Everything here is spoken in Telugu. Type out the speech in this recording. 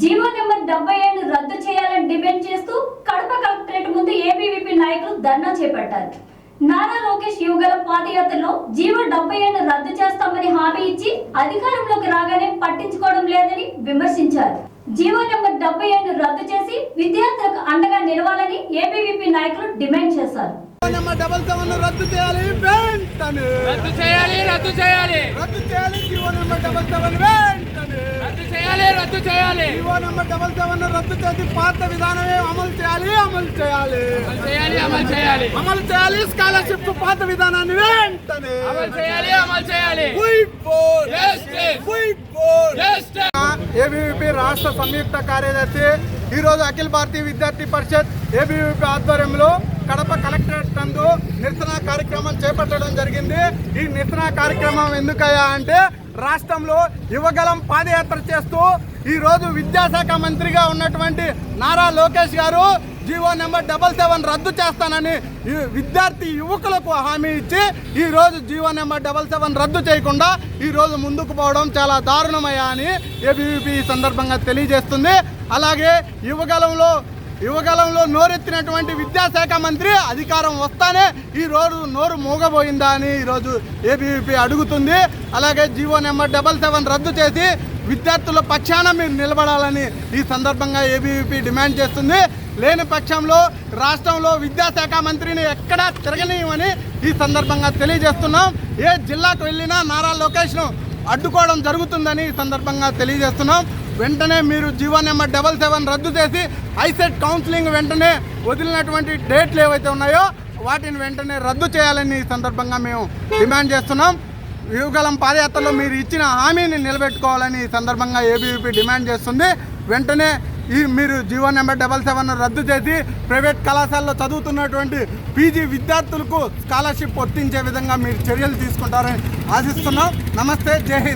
జీవో నెంబర్ డెబ్బై ఏడు రద్దు చేయాలని డిమాండ్ చేస్తూ కడప కలెక్టరేట్ ముందు ఏబీవీపీ నాయకులు ధర్నా చేపట్టారు. నారా లోకేష్ యువగల పాదయాత్రలో జీవో డెబ్బై ఏడు రద్దు చేస్తామని హామీ ఇచ్చి అధికారంలోకి రాగానే పట్టించుకోవడం లేదని విమర్శించారు. జీవో నెంబర్ డెబ్బై ఏడు రద్దు చేసి విద్యార్థులకు అండగా నిలవాలని ఏబీవీపీ నాయకులు డిమాండ్ చేశారు. రద్దు చేయాలి రద్దు చేయాలి రద్దు చేయాలి. రద్దు చేయాలి జీవో నెంబర్ డబల్ సెవెన్ వెంటనే. రద్దు చేయాలి. రద్దు చేయాలి. జీవో నెంబర్ డబల్ సెవెన్ రద్దు చేసి పాత విధానమే అమలు చేయాలి అమలు చేయాలి. అమలు చేయాలి అమలు చేయాలి. అమలు చేయాలి స్కాలర్షిప్ పాత విధానాన్ని వెంటనే. అమలు చేయాలి అమలు చేయాలి. ఏబీవీపీ రాష్ట్ర సంయుక్త కార్యదర్శి ఈరోజు అఖిల భారతీయ విద్యార్థి పరిషత్ ఏబీవీపీ ఆధ్వర్యంలో కడప కలెక్టరేట్ నందు నిరసన కార్యక్రమం చేపట్టడం జరిగింది. ఈ నిరసన కార్యక్రమం ఎందుకయ్యా అంటే రాష్ట్రంలో యువగలం పాదయాత్ర చేస్తూ ఈరోజు విద్యాశాఖ మంత్రిగా ఉన్నటువంటి నారా లోకేష్ గారు జీవో నెంబర్ డబల్ సెవెన్ రద్దు చేస్తానని ఈ విద్యార్థి యువకులకు హామీ ఇచ్చి ఈ రోజు జీవో నెంబర్ డబల్ సెవెన్ రద్దు చేయకుండా ఈ రోజు ముందుకు పోవడం చాలా దారుణమయ్యా అని ఏబీవీపీ ఈ సందర్భంగా తెలియజేస్తుంది. అలాగే యువగలంలో యువగలంలో నోరెత్తినటువంటి విద్యాశాఖ మంత్రి అధికారం వస్తానే ఈ రోజు నోరు మోగబోయిందా అని ఈరోజు ఏబీవీపీ అడుగుతుంది. అలాగే జీవో నెంబర్ డబల్ సెవెన్ రద్దు చేసి విద్యార్థుల పక్షాన మీరు నిలబడాలని ఈ సందర్భంగా ఏబీవీపీ డిమాండ్ చేస్తుంది. లేని పక్షంలో రాష్ట్రంలో విద్యాశాఖ మంత్రిని ఎక్కడా తిరగనీయమని ఈ సందర్భంగా తెలియజేస్తున్నాం. ఏ జిల్లాకు వెళ్ళినా నారా లోకేష్ను అడ్డుకోవడం జరుగుతుందని ఈ సందర్భంగా తెలియజేస్తున్నాం. వెంటనే మీరు జీవో నెంబర్ డబల్ సెవెన్ రద్దు చేసి ఐసెట్ కౌన్సిలింగ్ వెంటనే వదిలినటువంటి డేట్లు ఏవైతే ఉన్నాయో వాటిని వెంటనే రద్దు చేయాలని ఈ సందర్భంగా మేము డిమాండ్ చేస్తున్నాం. యువగలం పాదయాత్రలో మీరు ఇచ్చిన హామీని నిలబెట్టుకోవాలని ఈ సందర్భంగా ఏబీవీపీ డిమాండ్ చేస్తుంది. వెంటనే ఈ మీరు జీవో నెంబర్ డబల్ సెవెన్ రద్దు చేసి ప్రైవేట్ కళాశాలలో చదువుతున్నటువంటి పీజీ విద్యార్థులకు స్కాలర్షిప్ వర్తించే విధంగా మీరు చర్యలు తీసుకుంటారని ఆశిస్తున్నాం. నమస్తే జై హింద్.